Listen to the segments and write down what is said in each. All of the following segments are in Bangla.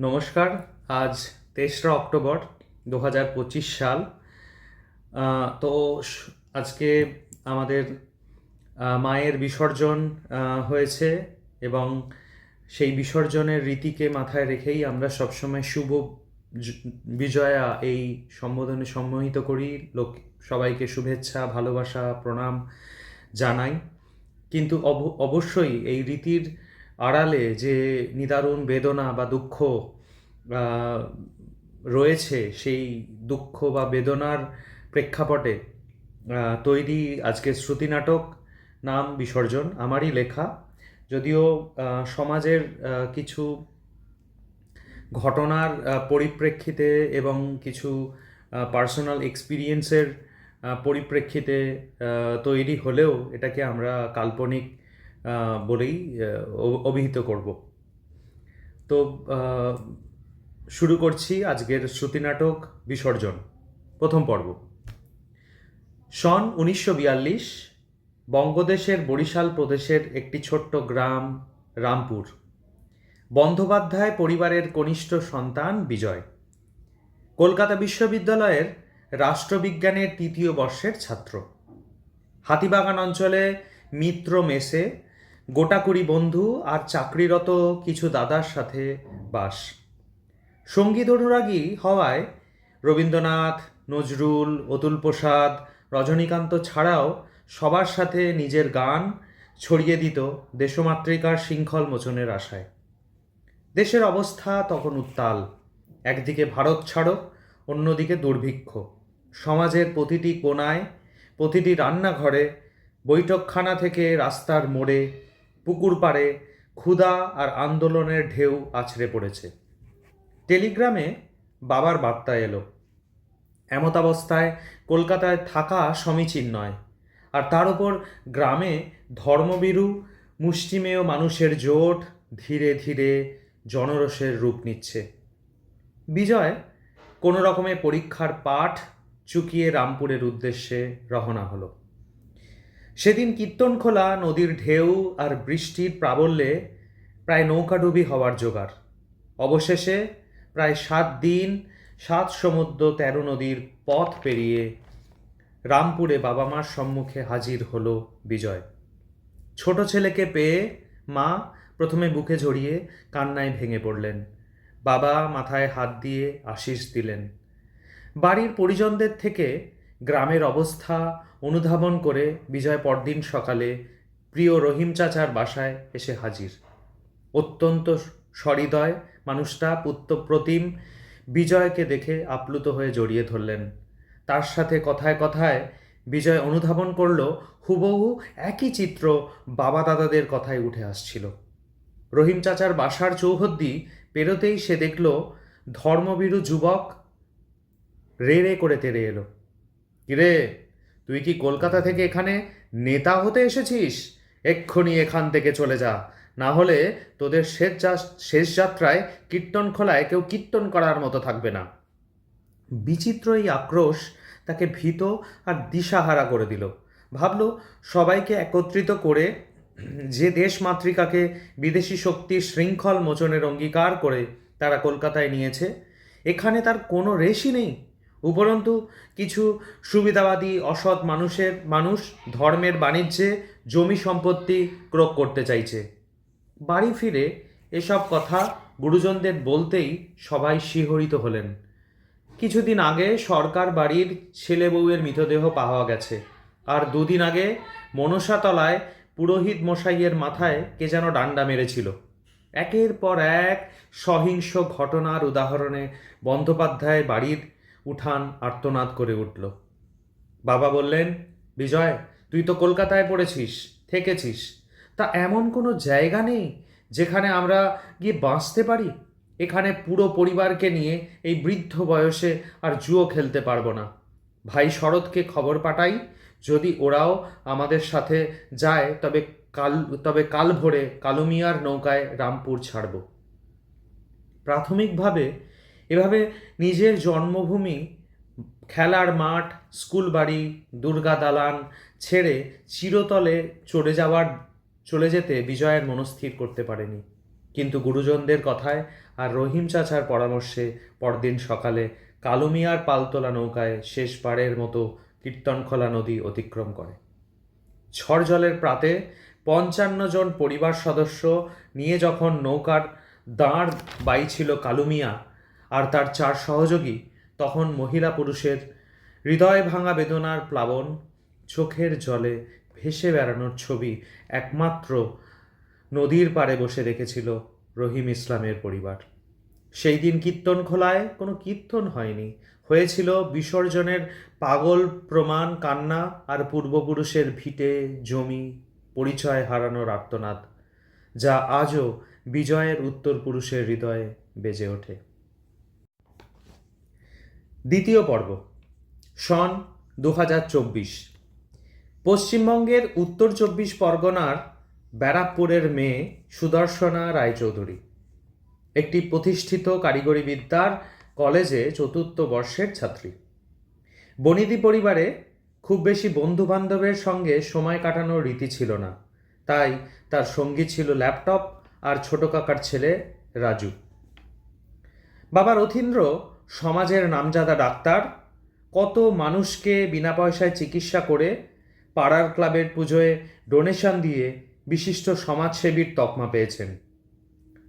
নমস্কার, আজ তেসরা অক্টোবর দু হাজার পঁচিশ সাল। তো আজকে আমাদের মায়ের বিসর্জন হয়েছে এবং সেই বিসর্জনের রীতিকে মাথায় রেখেই আমরা সবসময় শুভ বিজয়া এই সম্বোধনে সম্মোহিত করি। লোক, সবাইকে শুভেচ্ছা, ভালোবাসা, প্রণাম জানাই। কিন্তু অব- অবশ্যই এই রীতির আড়ালে যে নিদারুণ বেদনা বা দুঃখ রয়েছে, সেই দুঃখ বা বেদনার প্রেক্ষাপটে তৈরি আজকে শ্রুতি নাটক নাম বিসর্জন, আমারই লেখা। যদিও সমাজের কিছু ঘটনার পরিপ্রেক্ষিতে এবং কিছু পার্সোনাল এক্সপিরিয়েন্সের পরিপ্রেক্ষিতে তৈরি হলেও এটাকে আমরা কাল্পনিক বলেই অভিহিত করব। তো শুরু করছি আজকের শ্রুতি নাটক বিসর্জন, প্রথম পর্ব। সন উনিশশো বিয়াল্লিশ, বঙ্গদেশের বরিশাল প্রদেশের একটি ছোট্ট গ্রাম, রামপুর। বন্দ্যোপাধ্যায় পরিবারের কনিষ্ঠ সন্তান বিজয়। কলকাতা বিশ্ববিদ্যালয়ের রাষ্ট্রবিজ্ঞানের তৃতীয় বর্ষের ছাত্র। হাতিবাগান অঞ্চলে মিত্র মেসে গোটাকুড়ি বন্ধু আর চাকরিরত কিছু দাদার সাথে বাস। সংগীত অনুরাগী হওয়ায় রবীন্দ্রনাথ, নজরুল, অতুল প্রসাদ, রজনীকান্ত ছাড়াও সবার সাথে নিজের গান ছড়িয়ে দিত দেশমাতৃকার শৃঙ্খল মোচনের আশায়। দেশের অবস্থা তখন উত্তাল, একদিকে ভারত ছাড়ো, অন্যদিকে দুর্ভিক্ষ। সমাজের প্রতিটি কোণায় প্রতিটি রান্নাঘরে বৈঠকখানা থেকে রাস্তার মোড়ে পুকুর পাড়ে ক্ষুধা আর আন্দোলনের ঢেউ আছড়ে পড়েছে। টেলিগ্রামে বাবার বার্তা এলো। এমতাবস্থায় কলকাতায় থাকা সমীচীন নয়, আর তার উপর গ্রামে ধর্মবিরু মুষ্টিমেয় মানুষের জোট ধীরে ধীরে জনরসের রূপ নিচ্ছে। বিজয় কোনো রকমে পরীক্ষার পাঠ চুকিয়ে রামপুরের উদ্দেশ্যে রওনা হলো। সেদিন কীর্তনখোলা নদীর ঢেউ আর বৃষ্টির প্রাবল্যে প্রায় নৌকাডুবি হওয়ার জোগাড়। অবশেষে প্রায় সাত দিন সাত সমুদ্র তেরো নদীর পথ পেরিয়ে রামপুরে বাবা মার সম্মুখে হাজির হলো বিজয়। ছোট ছেলেকে পেয়ে মা প্রথমে বুকে ঝরিয়ে কান্নায় ভেঙে পড়লেন। বাবা মাথায় হাত দিয়ে আশিস দিলেন। বাড়ির পরিজনদের থেকে গ্রামের অবস্থা অনুধাবন করে বিজয় পরদিন সকালে প্রিয় রহিম চাচার বাসায় এসে হাজির। অত্যন্ত সহৃদয় মানুষটা পুত্রপ্রতিম বিজয়কে দেখে আপ্লুত হয়ে জড়িয়ে ধরলেন। তার সাথে কথায় কথায় বিজয় অনুধাবন করল, হুবহু একই চিত্র বাবা দাদাদের কথায় উঠে আসছিল। রহিম চাচার বাসার চৌহদ্দি পেরোতেই সে দেখল ধর্মবীরু যুবক রে রে করে তেড়ে এলো। কিরে, তুই কি কলকাতা থেকে এখানে নেতা হতে এসেছিস? এক্ষুনি এখান থেকে চলে যা। না হলে তোদের শেষ শেষ যাত্রায় কীর্তন খোলায় কেউ কীর্তন করার মতো থাকবে না। বিচিত্র এই আক্রোশ তাকে ভীত আর দিশাহারা করে দিল। ভাবল, সবাইকে একত্রিত করে যে দেশ মাতৃকাকে বিদেশি শক্তির শৃঙ্খল মোচনের অঙ্গীকার করে তারা কলকাতায় নিয়েছে, এখানে তার কোনো রেশই নেই। উপরন্তু, কিছু সুবিধাবাদী অসৎ মানুষের, মানুষ ধর্মের বাণিজ্যে জমি সম্পত্তি ক্রোক করতে চাইছে। বাড়ি ফিরে এসব কথা গুরুজনদের বলতেই সবাই শিহরিত হলেন। কিছুদিন আগে সরকার বাড়ির ছেলে বউয়ের মৃতদেহ পাওয়া গেছে। আর দুদিন আগে মনসাতলায় পুরোহিত মশাইয়ের মাথায় কে যেন ডান্ডা মেরেছিল। একের পর এক সহিংস ঘটনার উদাহরণে বন্দ্যোপাধ্যায় বাড়ির উঠান আর্তনাদ করে উঠল। বাবা বললেন, বিজয়, তুই তো কলকাতায় পড়েছিস, থেকেছিস। তা এমন কোনো জায়গা নেই যেখানে আমরা গিয়ে বাঁচতে পারি? এখানে পুরো পরিবারকে নিয়ে এই বৃদ্ধ বয়সে আর জুয়ো খেলতে পারব না। ভাই শরৎকে খবর পাঠাই, যদি ওরাও আমাদের সাথে যায়, তবে কাল তবে কাল ভোরে কালুমিয়ার নৌকায় রামপুর ছাড়ব। প্রাথমিকভাবে এভাবে নিজের জন্মভূমি, খেলার মাঠ, স্কুল বাড়ি, দুর্গা দালান ছেড়ে চিরতলে চলে যাওয়ার, চলে যেতে বিজয়ের মনস্থির করতে পারেনি। কিন্তু গুরুজনদের কথায় আর রহিম চাচার পরামর্শে পরদিন সকালে কালুমিয়ার পালতোলা নৌকায় শেষবারের মতো কীর্তনখোলা নদী অতিক্রম করে। ঝড় জলের প্রাতে পঞ্চান্ন জন পরিবার সদস্য নিয়ে যখন নৌকার দাঁড় বাইছিল কালুমিয়া আর তার চার সহযোগী, তখন মহিলা পুরুষের হৃদয় ভাঙা বেদনার প্লাবন, চোখের জলে ভেসে বেড়ানোর ছবি একমাত্র নদীর পাড়ে বসে রেখেছিল রহিম ইসলামের পরিবার। সেই দিন কীর্তন খোলায় কোনো কীর্তন হয়নি। হয়েছিল বিসর্জনের পাগল প্রমাণ, কান্না আর পূর্বপুরুষের ভিটে জমি পরিচয় হারানোর আর্তনাদ, যা আজও বিজয়ের উত্তর পুরুষের হৃদয়ে বেজে ওঠে। দ্বিতীয় পর্ব, সন দু পশ্চিমবঙ্গের উত্তর চব্বিশ পরগনার ব্যারাকপুরের মেয়ে সুদর্শনা রায়চৌধুরী, একটি প্রতিষ্ঠিত কারিগরি বিদ্যার কলেজে চতুর্থ বর্ষের ছাত্রী। বনিদি পরিবারে খুব বেশি বন্ধু বান্ধবের সঙ্গে সময় কাটানোর রীতি ছিল না, তাই তার সঙ্গী ছিল ল্যাপটপ আর ছোট কাকার ছেলে রাজু। বাবা রথীন্দ্র সমাজের নামজাদা ডাক্তার, কত মানুষকে বিনা পয়সায় চিকিৎসা করে পাড়ার ক্লাবের পুজোয় ডোনেশন দিয়ে বিশিষ্ট সমাজসেবীর তকমা পেয়েছেন।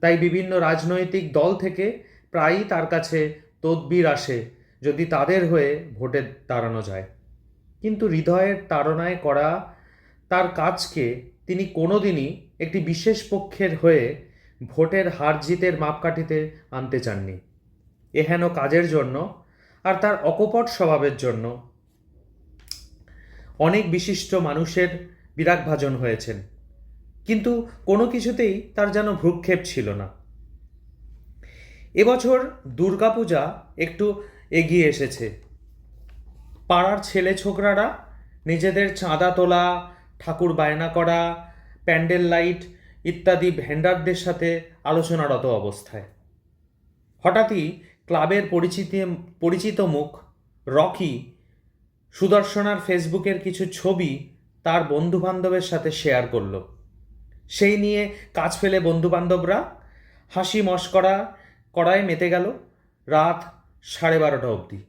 তাই বিভিন্ন রাজনৈতিক দল থেকে প্রায়ই তার কাছে তদবির আসে যদি তাদের হয়ে ভোটে দাঁড়ানো যায়। কিন্তু হৃদয়ের তাড়নায় করা তার কাজকে তিনি কোনোদিনই একটি বিশেষ পক্ষের হয়ে ভোটের হার জিতের মাপকাঠিতে আনতে চাননি। এহেন কাজের জন্য আর তার অকপট স্বভাবের জন্য। অনেক বিশিষ্ট মানুষের বিরাগভাজন হয়েছেন, কিন্তু কোনো কিছুতেই তার যেন ভ্রুক্ষেপ ছিল না। এবছর দুর্গাপূজা একটু এগিয়ে এসেছে। পাড়ার ছেলে ছোকরারা নিজেদের চাঁদা তোলা, ঠাকুর বায়না করা, প্যান্ডেল লাইট ইত্যাদি ভেন্ডারদের সাথে আলোচনারত অবস্থায়। হঠাৎই ক্লাবের পরিচিতি, পরিচিত মুখ, রকি, সুদর্শনার ফেসবুকের কিছু ছবি তার বন্ধুবান্ধবের সাথে শেয়ার করল। সেই নিয়ে কাজ ফেলে বন্ধুবান্ধবরা, হাসি মস্করা করায় মেতে গেল রাত সাড়ে বারোটা অবধি।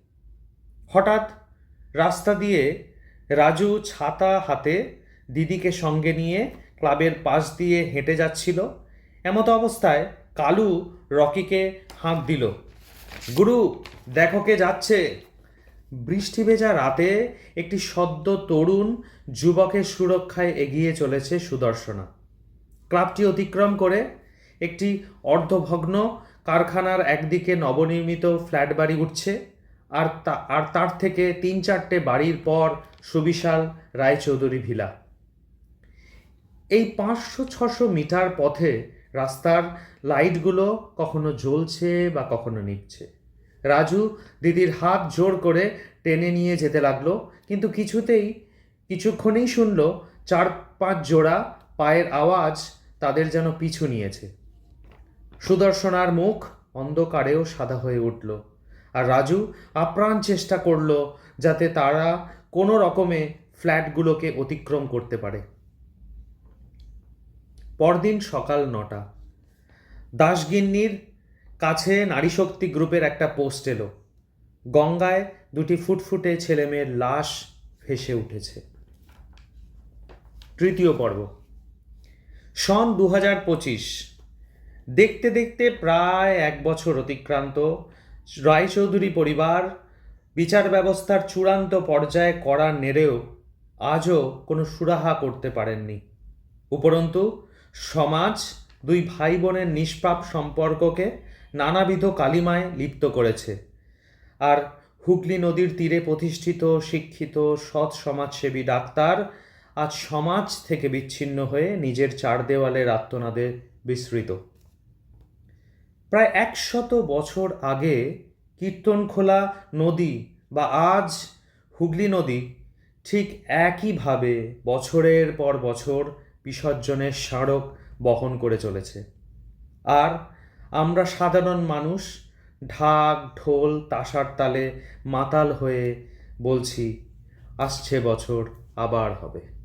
হঠাৎ রাস্তা দিয়ে রাজু ছাতা হাতে দিদিকে সঙ্গে নিয়ে ক্লাবের পাশ দিয়ে হেঁটে যাচ্ছিল। এমত অবস্থায় কালু রকিকে হাঁক দিল। গুরু, দেখো কে যাচ্ছে। বৃষ্টি ভেজা রাতে একটি সদ্য তরুণ যুবকের সুরক্ষায় এগিয়ে চলেছে সুদর্শনা। ক্লাবটি অতিক্রম করে একটি অর্ধভগ্ন কারখানার একদিকে নবনির্মিত ফ্ল্যাট বাড়ি উঠছে আর তা, আর তার থেকে তিন চারটে বাড়ির পর সুবিশাল রায়চৌধুরী ভিলা। এই পাঁচশো ছশো মিটার পথে রাস্তার লাইটগুলো কখনো জ্বলছে বা কখনো নিভছে। রাজু দিদির হাত জোর করে টেনে নিয়ে যেতে লাগল, কিন্তু কিছুতেই, কিছুক্ষণেই শুনল চার পাঁচ জোড়া পায়ের আওয়াজ তাদের যেন পিছু নিয়েছে। সুদর্শনার মুখ অন্ধকারেও সাদা হয়ে উঠল, আর রাজু আপ্রাণ চেষ্টা করল যাতে তারা কোনো রকমে ফ্ল্যাটগুলোকে অতিক্রম করতে পারে। পরদিন সকাল নটা। দাসগিন্নির কাছে নারী শক্তি গ্রুপের একটা পোস্ট এলো। গঙ্গায় দুটি ফুটফুটে ছেলেমেয়ের লাশ ভেসে উঠেছে। তৃতীয় পর্ব। সন দু হাজার পঁচিশ। দেখতে দেখতে প্রায় এক বছর অতিক্রান্ত। রায়চৌধুরী পরিবার বিচার ব্যবস্থার চূড়ান্ত পর্যায়ে করা নেড়েও আজও কোনো সুরাহা করতে পারেননি। উপরন্তু সমাজ দুই ভাই বোনের নিষ্পাপ সম্পর্ককে নানাবিধ কালিমায় লিপ্ত করেছে। আর হুগলি নদীর তীরে প্রতিষ্ঠিত, শিক্ষিত, সৎ সমাজসেবী ডাক্তার আজ সমাজ থেকে বিচ্ছিন্ন হয়ে নিজের চার দেওয়ালের আত্মনাদে বিস্মৃত। প্রায় একশত বছর আগে কীর্তনখোলা নদী বা আজ হুগলি নদী ঠিক একইভাবে বছরের পর বছর বিসর্জনের স্মারক বহন করে চলেছে। আর আমরা সাধারণ মানুষ, ঢাক, ঢোল, তাসার তালে মাতাল হয়ে বলছি, আসছে বছর, আবার হবে।